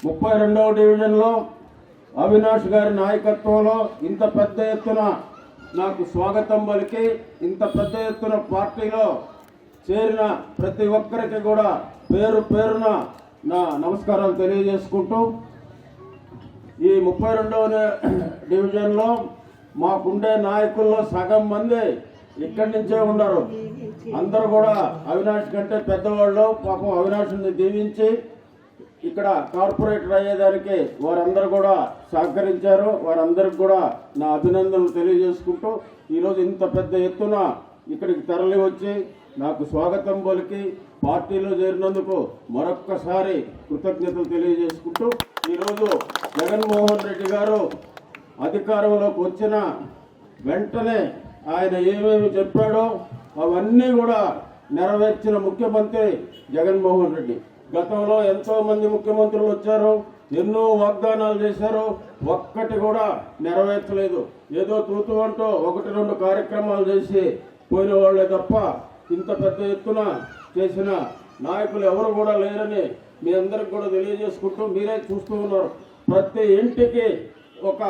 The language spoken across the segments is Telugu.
ముప్పై రెండవ డివిజన్లో అవినాష్ గారి నాయకత్వంలో ఇంత పెద్ద ఎత్తున నాకు స్వాగతం పలికి ఇంత పెద్ద ఎత్తున పార్టీలో చేరిన ప్రతి ఒక్కరికి కూడా పేరు పేరున నా నమస్కారాలు తెలియజేసుకుంటూ ఈ ముప్పై రెండవ డివిజన్లో మాకుండే నాయకుల్లో సగం మంది ఇక్కడి నుంచే ఉన్నారు అందరూ కూడా అవినాష్ కంటే పెద్దవాళ్ళు పాపం అవినాష్ని దీవించి ఇక్కడ కార్పొరేటర్ అయ్యేదానికి వారందరూ కూడా సహకరించారు. వారందరికి కూడా నా అభినందనలు తెలియజేసుకుంటూ ఈరోజు ఇంత పెద్ద ఎత్తున ఇక్కడికి తరలి వచ్చి నాకు స్వాగతం పలికి పార్టీలో చేరినందుకు మరొక్కసారి కృతజ్ఞతలు తెలియజేసుకుంటూ ఈరోజు జగన్మోహన్ రెడ్డి గారు అధికారంలోకి వచ్చిన వెంటనే ఆయన ఏమేమి చెప్పాడో అవన్నీ కూడా నెరవేర్చిన ముఖ్యమంత్రి జగన్మోహన్ రెడ్డి. గతంలో ఎంతో మంది ముఖ్యమంత్రులు వచ్చారు ఎన్నో వాగ్దానాలు చేశారు ఒక్కటి కూడా నెరవేర్చలేదు. ఏదో తూతూ అంటూ ఒకటి రెండు కార్యక్రమాలు చేసి పోయిన వాళ్ళే తప్ప ఇంత పెద్ద ఎత్తున చేసిన నాయకులు ఎవరు కూడా లేరని మీ అందరికి కూడా తెలియజేసుకుంటూ మీరే చూస్తూ ఉన్నారు. ప్రతి ఇంటికి ఒక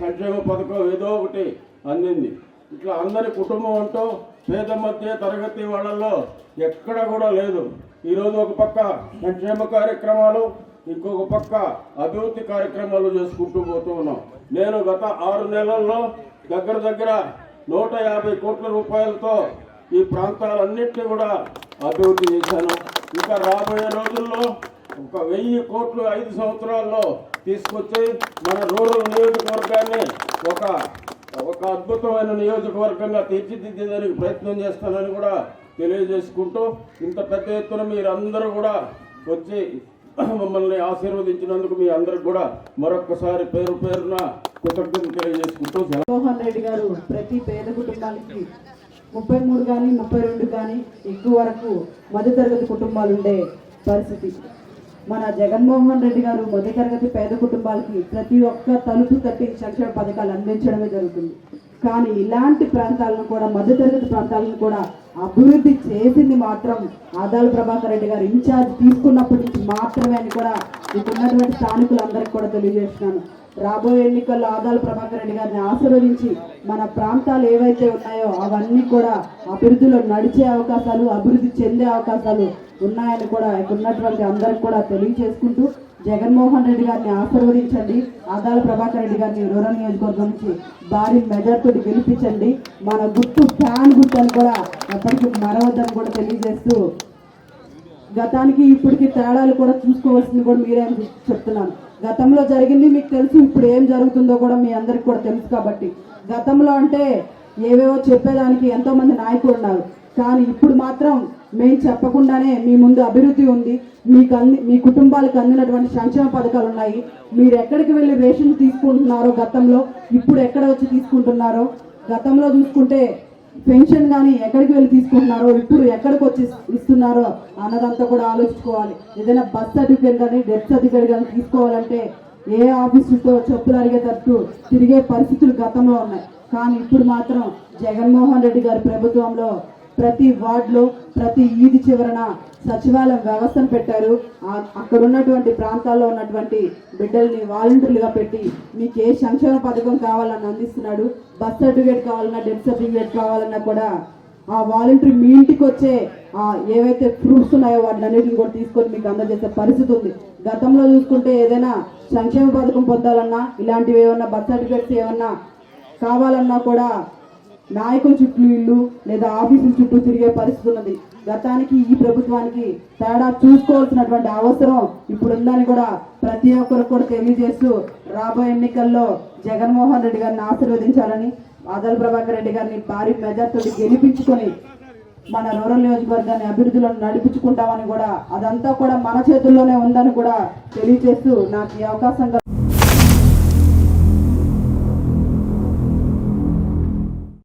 సంక్షేమ పథకం ఏదో ఒకటి అందింది. ఇట్లా అందరి కుటుంబం అంటూ పేద మధ్య తరగతి వాళ్ళల్లో ఎక్కడ కూడా లేదు. ఈరోజు ఒక పక్క సంక్షేమ కార్యక్రమాలు ఇంకొక పక్క అభివృద్ధి కార్యక్రమాలు చేసుకుంటూ పోతూ ఉన్నాం. నేను గత ఆరు నెలల్లో దగ్గర దగ్గర నూట యాభై కోట్ల రూపాయలతో ఈ ప్రాంతాలన్నింటినీ కూడా అభివృద్ధి చేశాను. ఇంకా రాబోయే రోజుల్లో ఒక వెయ్యి కోట్లు ఐదు సంవత్సరాల్లో తీసుకొచ్చి మన రూరల్ నియోజకవర్గాన్ని ఒక ఒక అద్భుతమైన నియోజకవర్గంగా తీర్చిదిద్దేదానికి ప్రయత్నం చేస్తానని కూడా తెలియజేసుకుంటూ ఇంత పెద్ద ఎత్తున మీరందరూ కూడా వచ్చి మమ్మల్ని ఆశీర్వదించినందుకు మీ అందరికి కూడా మరొకసారి పేరు పేరున కృతజ్ఞతలు తెలియజేసుకుంటూ జగన్మోహన్ రెడ్డి గారు ప్రతి పేద కుటుంబానికి ముప్పై మూడు కానీ ముప్పై రెండు కానీ ఎక్కువ వరకు మధ్యతరగతి కుటుంబాలు ఉండే పరిస్థితి. మన జగన్మోహన్ రెడ్డి గారు మధ్యతరగతి పేద కుటుంబాలకి ప్రతి ఒక్క తలుపు తట్టి సంక్షేమ పథకాలు అందించడమే జరుగుతుంది. కానీ ఇలాంటి ప్రాంతాలను కూడా మధ్యతరగతి ప్రాంతాలను కూడా అభివృద్ధి చేసింది మాత్రం ఆదాల ప్రభాకర్ రెడ్డి గారు. ఇన్ఛార్జ్ తీసుకున్నప్పటి నుంచి మాత్రమే అని కూడా ఇక్కడ ఉన్నటువంటి స్థానికులందరికీ కూడా తెలియజేస్తున్నాను. రాబోయే ఎన్నికల్లో ఆదాల ప్రభాకర్ రెడ్డి గారిని ఆశీర్వదించి మన ప్రాంతాలు ఏవైతే ఉన్నాయో అవన్నీ కూడా అభివృద్ధిలో నడిచే అవకాశాలు అభివృద్ధి చెందే అవకాశాలు ఉన్నాయని కూడా ఇక్కడ ఉన్నటువంటి అందరికి కూడా తెలియజేసుకుంటూ జగన్మోహన్ రెడ్డి గారిని ఆశీర్వదించండి. ఆదాల ప్రభాకర్ రెడ్డి గారిని రూరల్ నియోజకవర్గం నుంచి భారీ మెజార్టీ గెలిపించండి. మన గుర్తు ఫ్యాన్ గుర్తు అని కూడా ఎప్పటికీ మరవద్దని కూడా తెలియజేస్తూ గతానికి ఇప్పటికి తేడాలు కూడా చూసుకోవాల్సింది కూడా మీరే అని చెప్తున్నాను. గతంలో జరిగింది మీకు తెలుసు ఇప్పుడు ఏం జరుగుతుందో కూడా మీ అందరికి కూడా తెలుసు కాబట్టి. గతంలో అంటే ఏవేవో చెప్పేదానికి ఎంతో మంది నాయకులు ఉన్నారు. కానీ ఇప్పుడు మాత్రం మేము చెప్పకుండానే మీ ముందు అభివృద్ధి ఉంది. మీకు అంది మీ కుటుంబాలకు అందినటువంటి సంక్షేమ పథకాలు ఉన్నాయి. మీరు ఎక్కడికి వెళ్ళి రేషన్ తీసుకుంటున్నారో గతంలో ఇప్పుడు ఎక్కడ వచ్చి తీసుకుంటున్నారో గతంలో చూసుకుంటే పెన్షన్ కానీ ఎక్కడికి వెళ్ళి తీసుకుంటున్నారో ఇప్పుడు ఎక్కడికి వచ్చి ఇస్తున్నారో అన్నదంతా కూడా ఆలోచించుకోవాలి. ఏదైనా బర్త్ సర్టిఫికేట్ కానీ డెత్ సర్టిఫికేట్ కానీ తీసుకోవాలంటే ఏ ఆఫీసుతో చెప్పులు అడిగేటట్టు తిరిగే పరిస్థితులు గతంలో ఉన్నాయి. కానీ ఇప్పుడు మాత్రం జగన్మోహన్ రెడ్డి గారి ప్రభుత్వంలో ప్రతి వార్డులో ప్రతి ఈది చివరన సచివాలయం వ్యవస్థను పెట్టారు. అక్కడ ఉన్నటువంటి ప్రాంతాల్లో ఉన్నటువంటి బిడ్డల్ని వాలంటీర్లుగా పెట్టి మీకు ఏ సంక్షేమ పథకం కావాలని అందిస్తున్నాడు బర్త్ సర్టిఫికేట్ కావాలన్నా డెత్ సర్టిఫికేట్ కావాలన్నా కూడా ఆ వాలంటీర్ మీ ఇంటికి వచ్చే ఆ ఏవైతే ప్రూఫ్స్ ఉన్నాయో వాటిని అన్నిటిని కూడా తీసుకొని మీకు అందజేసే పరిస్థితి ఉంది. గతంలో చూసుకుంటే ఏదైనా సంక్షేమ పథకం పొందాలన్నా ఇలాంటివి ఏమన్నా బర్త్ సర్టిఫికేట్స్ ఏమన్నా కావాలన్నా కూడా నాయకుల చుట్టూ ఇల్లు లేదా ఆఫీసుల చుట్టూ తిరిగే పరిస్థితి ఉన్నది. గతానికి ఈ ప్రభుత్వానికి తేడా చూసుకోవాల్సినటువంటి అవసరం ఇప్పుడు ఉందని కూడా ప్రతి ఒక్కరు కూడా తెలియజేస్తూ రాబోయే ఎన్నికల్లో జగన్మోహన్ రెడ్డి గారిని ఆశీర్వదించాలని ఆదల ప్రభాకర్ రెడ్డి గారిని భారీ మెజార్టీ గెలిపించుకొని మన రూరల్ నియోజకవర్గాన్ని అభివృద్ధిలో నడిపించుకుంటామని కూడా అదంతా కూడా మన చేతుల్లోనే ఉందని కూడా తెలియజేస్తూ నాకు ఈ అవకాశం